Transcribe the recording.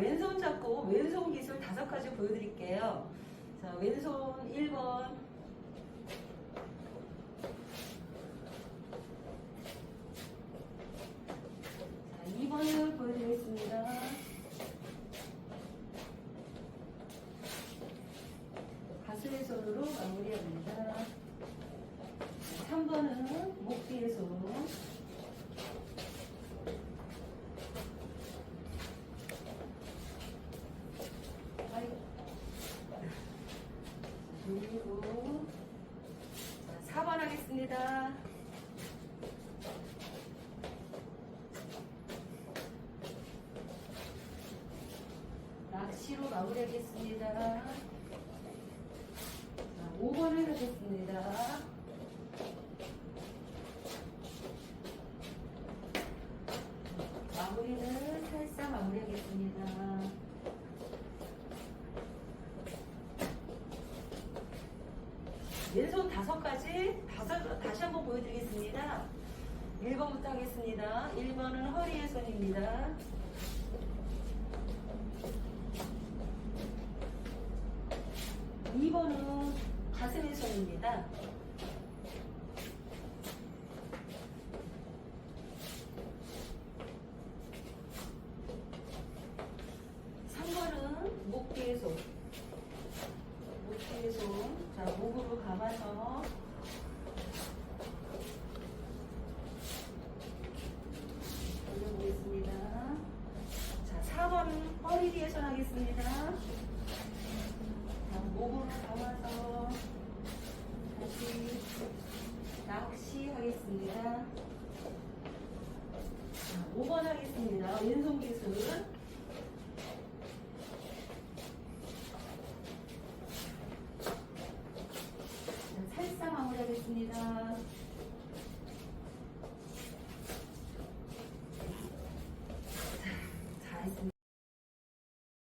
왼손 잡고 왼손 기술 다섯 가지 보여드릴게요. 자, 왼손 1번 하겠습니다. 낚시로 마무리하겠습니다. 자, 5번을 하겠습니다. 마무리는 살짝 마무리하겠습니다. 왼손 다섯 가지 다섯, 다시 한번 보여드리겠습니다. 1번부터 하겠습니다. 1번은 허리의 손입니다. 2번은 가슴의 손입니다. 3번은 목 뒤의 손. 자, 목으로 감아서 올려보겠습니다. 자, 4번 허리 뒤에 손 하겠습니다. 자, 목으로 감아서 다시 낚시 하겠습니다. 자, 5번 하겠습니다. 왼손 기술.